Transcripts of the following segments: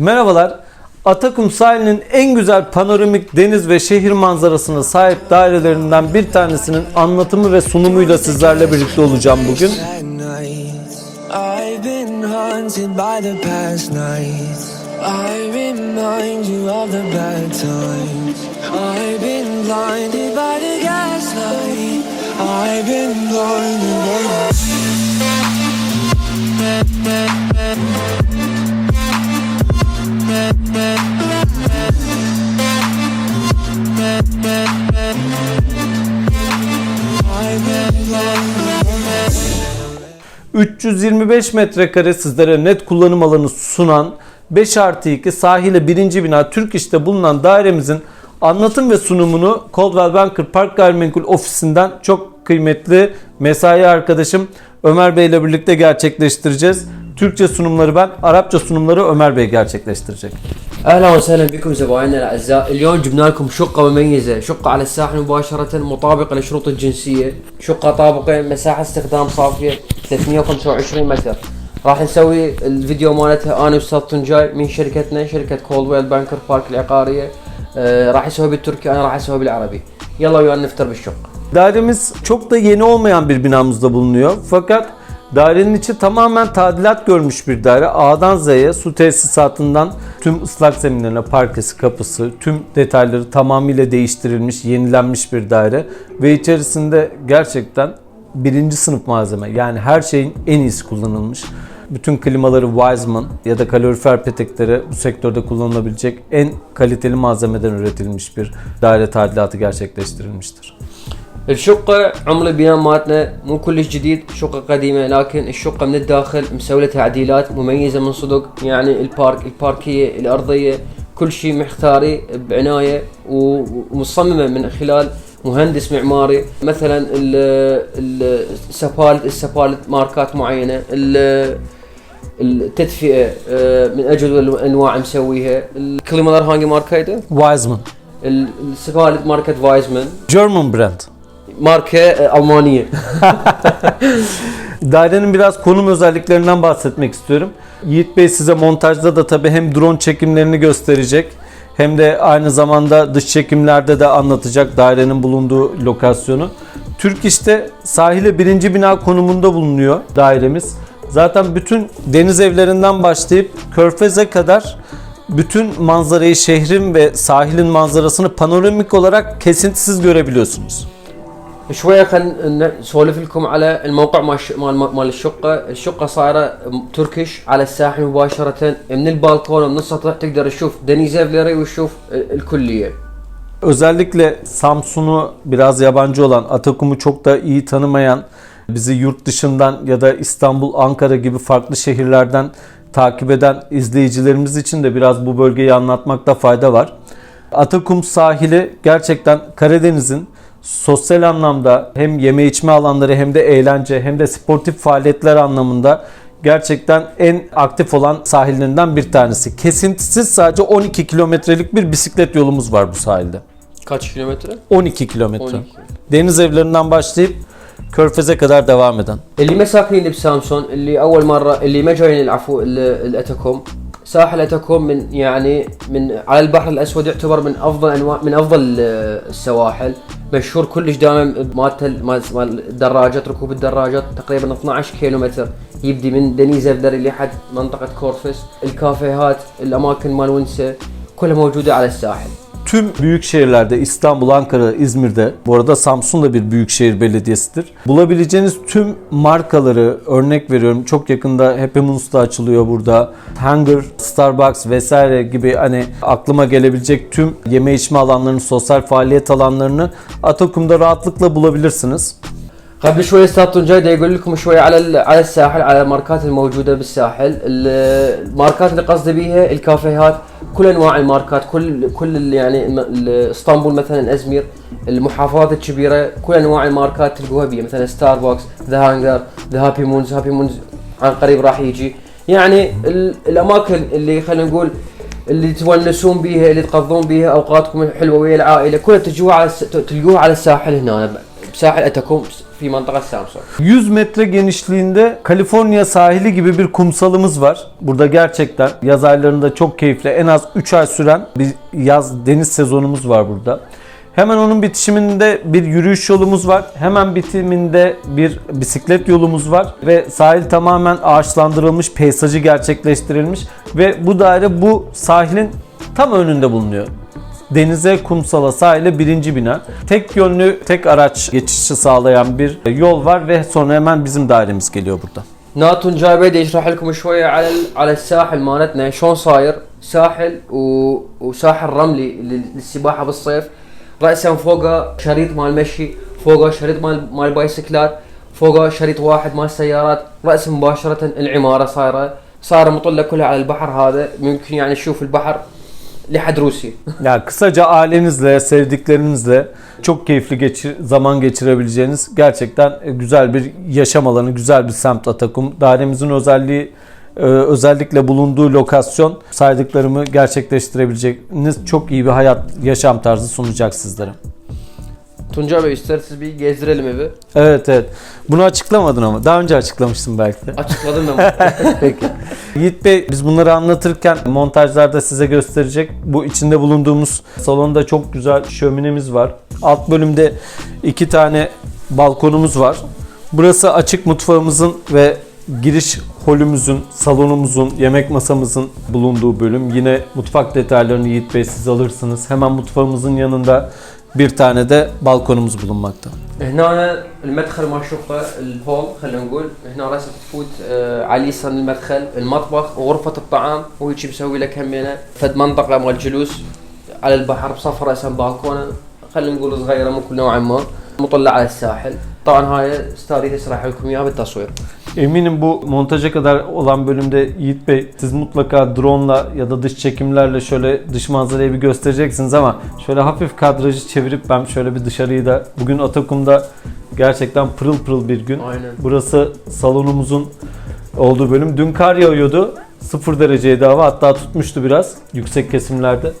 Merhabalar. Atakum sahilinin en güzel panoramik deniz ve şehir manzarasına sahip dairelerinden bir tanesinin anlatımı ve sunumuyla sizlerle birlikte olacağım bugün. I've been blinded by the gaslight. 325 metrekare sizlere net kullanım alanı sunan 5 artı 2 sahile birinci bina Türk İş'te bulunan dairemizin anlatım ve sunumunu Coldwell Banker Park Gayrimenkul ofisinden çok kıymetli mesai arkadaşım Ömer Bey ile birlikte gerçekleştireceğiz. Türkçe sunumları ben, Arapça sunumları Ömer Bey gerçekleştirecek. اهلا وسهلا بكم زبائننا الاعزاء، اليوم جبنا لكم شقه مميزه، شقه على الساحل مباشره مطابقه لشروط الجنسيه، شقه طابقين، مساحه استخدام صافيه 325 متر. راح نسوي الفيديو مالتها انا واستاذ تنجاي من شركتنا شركه كولدويل بانكر بارك العقاريه آه راح يسوي بالتركي انا راح اسوي بالعربي. يلا ويانا نفتر بالشقه. Dairemiz çok da yeni olmayan bir binamızda bulunuyor. Fakat dairenin içi tamamen tadilat görmüş bir daire. A'dan Z'ye su tesisatından tüm ıslak zeminlerine parkesi, kapısı, tüm detayları tamamıyla değiştirilmiş, yenilenmiş bir daire. Ve içerisinde gerçekten birinci sınıf malzeme yani her şeyin en iyisi kullanılmış. Bütün klimaları Wiseman ya da kalorifer petekleri bu sektörde kullanılabilecek en kaliteli malzemeden üretilmiş bir daire tadilatı gerçekleştirilmiştir. الشقة عمر البناء مالتنا مو كلش جديد شقة قديمة لكن الشقة من الداخل مسوي تعديلات مميزة من صدق يعني البارك الباركية الأرضية كل شيء محتاري بعناية ومصممة من خلال مهندس معماري مثلا ال- ال- السبالة السبالة ماركات معينة ال- التدفئة آه، من أجل الأنواع مسويها الكليمر هانجي ماركايته Wiseman. السبالة ماركة فايزمان German brand. Marke e, Almaniye. Dairenin biraz konum özelliklerinden bahsetmek istiyorum. Yiğit Bey size montajda da tabii hem drone çekimlerini gösterecek hem de aynı zamanda dış çekimlerde de anlatacak dairenin bulunduğu lokasyonu. Türk işte sahile birinci bina konumunda bulunuyor dairemiz. Zaten bütün deniz evlerinden başlayıp körfeze kadar bütün manzarayı şehrin ve sahilin manzarasını panoramik olarak kesintisiz görebiliyorsunuz. شويه خلينا نسولف لكم على الموقع مال الش- مال مال الشقه، الشقه صايره تركش على الساحل مباشره من البالكون ومن السطح تقدر تشوف دنيز افليري وتشوف الكليه. Özellikle Samsun'u biraz yabancı olan, Atakum'u çok da iyi tanımayan, bizi yurt dışından ya da İstanbul, Ankara gibi farklı şehirlerden takip eden izleyicilerimiz için de biraz bu bölgeyi anlatmakta fayda var. Atakum sahili gerçekten Karadeniz'in sosyal anlamda hem yeme içme alanları hem de eğlence hem de sportif faaliyetler anlamında gerçekten en aktif olan sahillerinden bir tanesi. Kesintisiz sadece 12 kilometrelik bir bisiklet yolumuz var bu sahilde. kaç kilometre? 12 kilometre. 12. Deniz evlerinden başlayıp Körfez'e kadar devam eden. اللي ما ساكنين بسامسون اللي اول مره اللي ما جايين العفو ال- الاتاكوم ساحل اتاكوم من يعني من على البحر الأسود يعتبر من أفضل انواع من أفضل ال- السواحل. مشهور كلش دائما مالت مال الدراجات ركوب الدراجات تقريبا 12 كيلو متر يبدي من دنيز افدري لحد منطقة كورفس. الكافيهات الأماكن مال ونسة كلها موجودة على الساحل. Tüm büyük şehirlerde İstanbul, Ankara, İzmir'de bu arada Samsun da bir büyükşehir belediyesidir. Bulabileceğiniz tüm markaları örnek veriyorum. Çok yakında Happy Moons'da açılıyor burada. Hunger, Starbucks vesaire gibi hani aklıma gelebilecek tüm yeme içme alanlarını, sosyal faaliyet alanlarını Atakum'da rahatlıkla bulabilirsiniz. قبل شوي أستاذ طنجاي دا يقول لكم شوي على على الساحل على الماركات الموجودة بالساحل. ال- الماركات اللي قصدي بيها الكافيهات كل أنواع الماركات كل كل يعني إسطنبول مثلا أزمير المحافظات الكبيرة كل أنواع الماركات تلقوها بيها. مثلا ستاربكس ذا هانجر ذا هابي مونز هابي مونز عن قريب راح يجي. يعني ال- الأماكن اللي خلينا نقول اللي تونسون بيها اللي تقضون بيها أوقاتكم الحلوة ويا العائلة كلها تجوها على تلقوها على الساحل هنا. Sahil Atakum fi mantıqa Samsun. 100 metre genişliğinde Kaliforniya sahili gibi bir kumsalımız var. Burada gerçekten yaz aylarında çok keyifli en az 3 ay süren bir yaz deniz sezonumuz var burada. Hemen onun bitişiminde bir yürüyüş yolumuz var. Hemen bitiminde bir bisiklet yolumuz var. Ve sahil tamamen ağaçlandırılmış, peysajı gerçekleştirilmiş. Ve bu daire bu sahilin tam önünde bulunuyor Denize, kumsala, sahile birinci bina. Tek yönlü, tek araç geçişi sağlayan bir yol var ve sonra hemen bizim dairemiz geliyor burada. ناتون جابيدي يشرح لكم شويه على ال- على الساحل مالتنا شلون صاير ساحل و... وساحل رملي لل- للسباحه بالصيف راسا فوقه شريط مال مشي فوقه شريط مال مال بايسكلات فوقه شريط واحد مال سيارات راس مباشره العماره صايره صايره مطله كلها على البحر هذا ممكن يعني تشوف البحر lihadrusi. Yani kısaca ailenizle, sevdiklerinizle çok keyifli geçir, zaman geçirebileceğiniz gerçekten e, güzel bir yaşam alanı, güzel bir semt Atakum. Dairemizin özelliği e, özellikle bulunduğu lokasyon saydıklarımı gerçekleştirebileceğiniz çok iyi bir hayat yaşam tarzı sunacak sizlere. Tuncay Bey isterseniz bir gezdirelim evi. Evet evet. Bunu açıklamadın ama. Daha önce açıklamıştım belki de. Açıkladım ben. Peki. Yiğit Bey biz bunları anlatırken montajlarda size gösterecek. Bu içinde bulunduğumuz salonda çok güzel şöminemiz var. Alt bölümde iki tane balkonumuz var. Burası açık mutfağımızın ve giriş holümüzün, salonumuzun, yemek masamızın bulunduğu bölüm. Yine mutfak detaylarını Yiğit Bey siz alırsınız. Hemen mutfağımızın yanında bir tane de balkonumuz bulunmakta. هنا المدخل ما شوفه الهول خلينا نقول. هنا راسك تفوت آه، على اليسار المدخل المطبخ وغرفة الطعام وهيك مسوي لك همينة فد منطقة مال جلوس على البحر بصف رأسا بالكونة. خلينا نقول صغيرة ممكن نوعا ما. مطلة على الساحل. طبعا هاي استاذي تشرح لكم إياها بالتصوير. Eminim bu montaja kadar olan bölümde Yiğit Bey siz mutlaka drone'la ya da dış çekimlerle şöyle dış manzarayı bir göstereceksiniz ama şöyle hafif kadrajı çevirip ben şöyle bir dışarıyı da bugün Atakum'da gerçekten pırıl pırıl bir gün. Aynen. Burası salonumuzun olduğu bölüm. Dün kar yağıyordu. 0 dereceydi hava hatta tutmuştu biraz yüksek kesimlerde.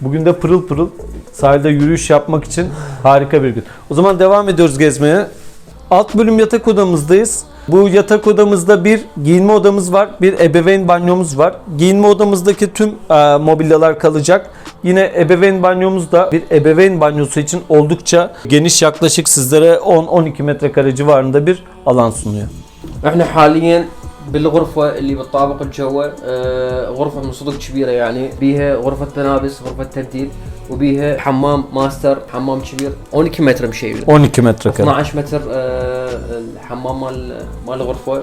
Bugün de pırıl pırıl sahilde yürüyüş yapmak için harika bir gün. O zaman devam ediyoruz gezmeye. Alt bölüm yatak odamızdayız. Bu yatak odamızda bir giyinme odamız var, bir ebeveyn banyomuz var. Giyinme odamızdaki tüm e, mobilyalar kalacak. Yine ebeveyn banyomuz da bir ebeveyn banyosu için oldukça geniş yaklaşık sizlere 10-12 metrekare civarında bir alan sunuyor. احنا حاليا بالغرفة اللي بالطابق الجوا آه، غرفة من صدق كبيرة يعني بيها غرفة ملابس غرفة تبديل وبيها حمام ماستر حمام كبير 12 متر مشي 12 metrekare. 12 متر آه، الحمام مال مال الغرفة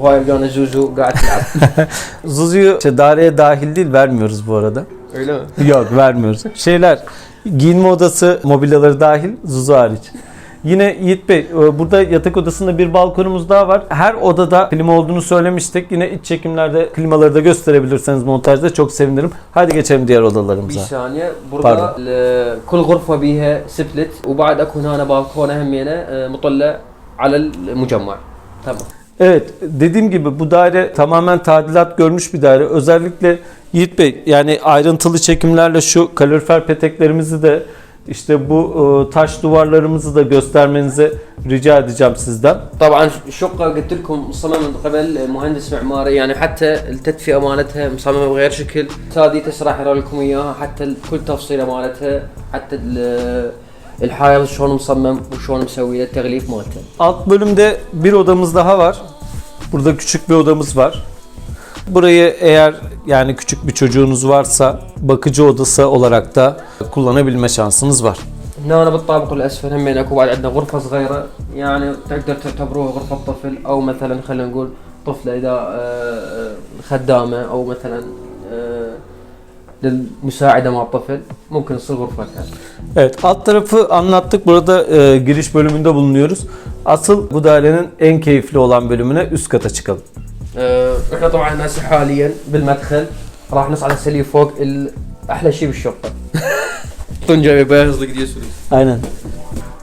وهاي بجانا زوزو قاعد تلعب Zuzu'yu işte daireye dahil değil vermiyoruz bu arada. öyle mi? Yok vermiyoruz. Şeyler giyinme odası mobilyaları dahil Zuzu hariç. Yine Yiğit Bey e, burada yatak odasında bir balkonumuz daha var. Her odada klima olduğunu söylemiştik. Yine iç çekimlerde klimaları da gösterebilirseniz montajda çok sevinirim. Hadi geçelim diğer odalarımıza. بثانية Pardon. برضه ال- كل غرفة بيها سبلت وبعد اكو هنا بالكونة همينة آه، مطلة على المجمع تمام Evet dediğim gibi bu daire tamamen tadilat görmüş bir daire. Özellikle Yiğit Bey yani ayrıntılı çekimlerle şu kalorifer peteklerimizi de işte bu e, taş duvarlarımızı da göstermenizi rica edeceğim sizden. طبعا الشقة قلت لكم مصممة من قبل مهندس معماري يعني حتى التدفئة مالتها مصممة بغير شكل هذه تسرح يرى لكم اياها حتى ال- كل تفصيلة مالتها حتى ال- الحائط شلون مصمم وشلون مسوي له التغليف مالته Alt bölümde bir odamız daha var. Burada küçük bir odamız var. Burayı eğer yani küçük bir çocuğunuz varsa bakıcı odası olarak da kullanabilme şansınız var. هنا بالطابق الاسفل همين اكو بعد عندنا غرفة صغيرة يعني تقدر تعتبروها غرفة طفل او مثلا خلينا نقول طفلة اذا آه، آه، خدامة او مثلا آه، للمساعدة مع الطفل ممكن تصير غرفتها Evet alt tarafı anlattık. Burada e, giriş bölümünde bulunuyoruz. Asıl bu dairenin en keyifli olan bölümüne üst kata çıkalım. آه، احنا طبعا هسه حاليا بالمدخل راح نصعد هسه لي فوق ال- احلى شيء بالشقه طنجة بياخذ لك دي سوري Aynen.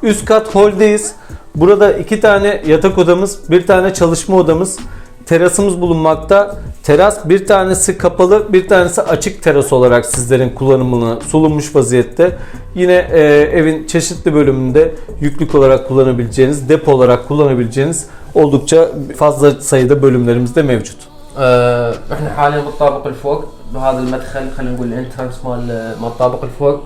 Üst kat holdeyiz. Burada iki tane yatak odamız, bir tane çalışma odamız, terasımız bulunmakta. Teras bir tanesi kapalı, bir tanesi açık teras olarak sizlerin kullanımına sunulmuş vaziyette. Yine e, evin çeşitli bölümünde yüklük olarak kullanabileceğiniz, depo olarak kullanabileceğiniz oldukça fazla sayıda bölümlerimiz de mevcut. آه، احنا حاليا بالطابق الفوق بهذا المدخل خلينا نقول الانترنس مال مال الطابق الفوق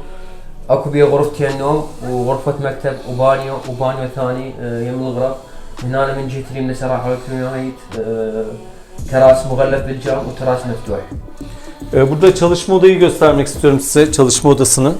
اكو بيه غرفتين نوم وغرفة مكتب وبانيو وبانيو ثاني آه، يم الغرف هنا من جهة اليمنى صراحة الكميوهيت تراس مغلف بالجام وتراس مفتوح E, burada çalışma odayı göstermek istiyorum size, çalışma odasını.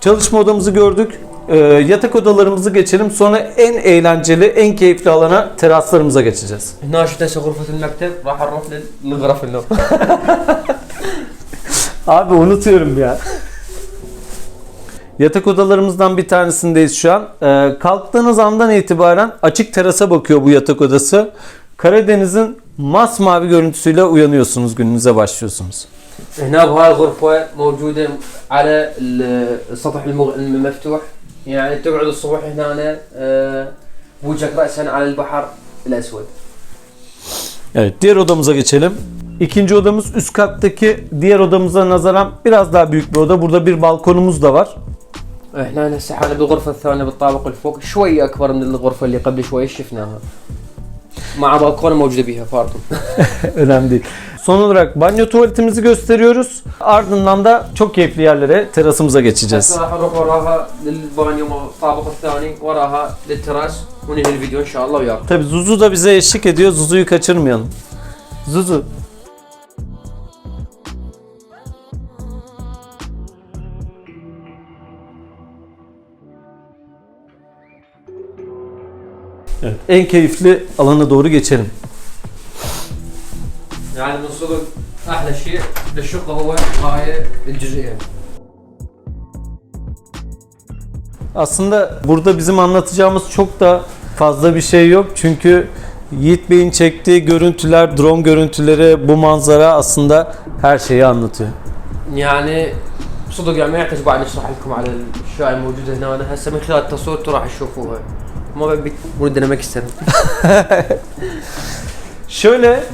Çalışma odamızı gördük. E, yatak odalarımızı geçelim. Sonra en eğlenceli, en keyifli alana teraslarımıza geçeceğiz. هنا شفت هسه غرفة المكتب راح نروح لل- للغرف النوم Abi unutuyorum ya. Yatak odalarımızdan bir tanesindeyiz şu an. Ee, kalktığınız andan itibaren açık terasa bakıyor bu yatak odası. Karadeniz'in masmavi görüntüsüyle uyanıyorsunuz, gününüze başlıyorsunuz. هنا بهاي الغرفة موجودة على ال- السطح المغ- المفتوح يعني تقعد الصبح هنا آه، وجهك رأسا على البحر الأسود Evet, diğer odamıza geçelim. İkinci odamız üst kattaki diğer odamıza nazaran biraz daha büyük bir oda. Burada bir balkonumuz da var. احنا هسه حالنا بالغرفة الثانية بالطابق الفوق شوية أكبر من الغرفة اللي قبل شوي شفناها مع بالكونة موجودة بيها فارتم Önemli değil. Son olarak banyo tuvaletimizi gösteriyoruz. Ardından da çok keyifli yerlere terasımıza geçeceğiz. هسه راح نروح وراها للبانيو مال الطابق الثاني وراها للتراس وننهي الفيديو إن شاء الله وياكم Tabii Zuzu da bize eşlik ediyor. Zuzu'yu kaçırmayalım. Zuzu. Evet, en keyifli alana doğru geçelim. يعني من صدق أحلى شيء للشقة هو هاي الجزئية Aslında burada bizim anlatacağımız çok da fazla bir şey yok. Çünkü Yiğit Bey'in çektiği görüntüler, drone görüntüleri, bu manzara aslında her şeyi anlatıyor. يعني صدق يعني ما يحتاج بعد نشرح لكم على الاشياء الموجوده هنا هسه من خلال التصوير انتم راح تشوفوها ما بدي ودنا demek isterim. Şöyle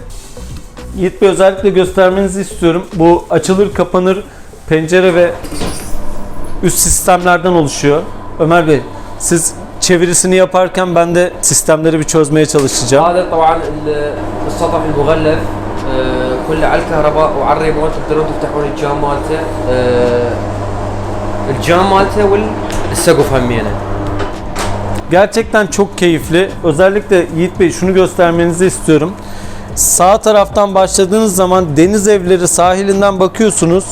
Yiğit Bey özellikle göstermenizi istiyorum. Bu açılır kapanır pencere ve üst sistemlerden oluşuyor. Ömer Bey siz çevirisini yaparken ben de sistemleri bir çözmeye çalışacağım. هذا طبعا ال- السطح المغلف آه، كله على الكهرباء وعلى الريموت تقدرون تفتحون الجام مالته آه، الجام مالته والسقف همينه Gerçekten çok keyifli. Özellikle Yiğit Bey şunu göstermenizi istiyorum. Sağ taraftan başladığınız zaman deniz evleri sahilinden bakıyorsunuz.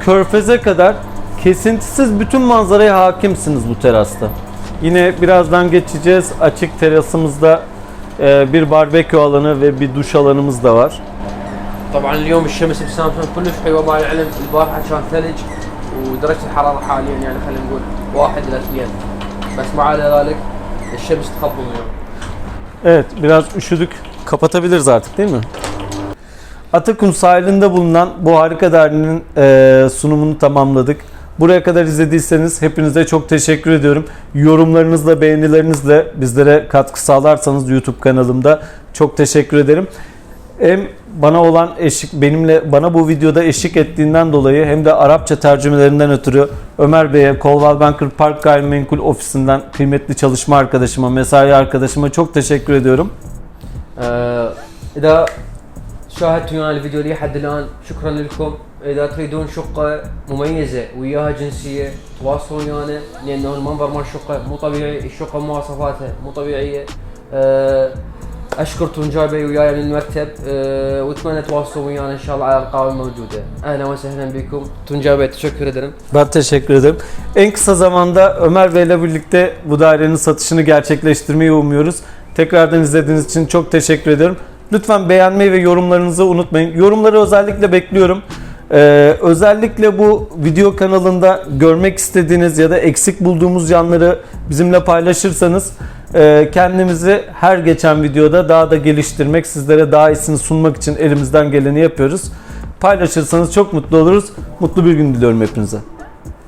Körfeze kadar kesintisiz bütün manzaraya hakimsiniz bu terasta. Yine birazdan geçeceğiz. Açık terasımızda e, bir barbekü alanı ve bir duş alanımız da var. طبعا اليوم الشمس بسامسونج كلش حلوه مع العلم البارحه كان ثلج ودرجه الحراره حاليا يعني خلينا نقول واحد الى اثنين بس مع ذلك الشمس تخبل اليوم Evet biraz üşüdük. Kapatabiliriz artık değil mi? Atakum sahilinde bulunan bu harika derneğinin eee, sunumunu tamamladık. Buraya kadar izlediyseniz hepinize çok teşekkür ediyorum. Yorumlarınızla, beğenilerinizle bizlere katkı sağlarsanız YouTube kanalımda çok teşekkür ederim. Hem bana olan eşlik, benimle bana bu videoda eşlik ettiğinden dolayı hem de Arapça tercümelerinden ötürü Ömer Bey'e, Coldwell Banker Park Gayrimenkul ofisinden kıymetli çalışma arkadaşıma, mesai arkadaşıma çok teşekkür ediyorum. آه اذا شاهدتوا ويانا الفيديو لحد الان شكرا لكم اذا تريدون شقه مميزه وياها جنسيه تواصلون ويانا لانه المنظر مال الشقه مو طبيعي الشقه مواصفاتها مو طبيعيه آه اشكر تونجاي بي وياي من المكتب آه واتمنى تواصلوا ويانا ان شاء الله على الارقام الموجوده اهلا وسهلا بكم تونجاي بي تشكر ederim Ben teşekkür ederim. En kısa zamanda Ömer Bey ile birlikte bu dairenin satışını gerçekleştirmeyi umuyoruz. Tekrardan izlediğiniz için çok teşekkür ederim. Lütfen beğenmeyi ve yorumlarınızı unutmayın. Yorumları özellikle bekliyorum. Ee, özellikle bu video kanalında görmek istediğiniz ya da eksik bulduğumuz yanları bizimle paylaşırsanız e, kendimizi her geçen videoda daha da geliştirmek, sizlere daha iyisini sunmak için elimizden geleni yapıyoruz. paylaşırsanız çok mutlu oluruz. Mutlu bir gün diliyorum hepinize.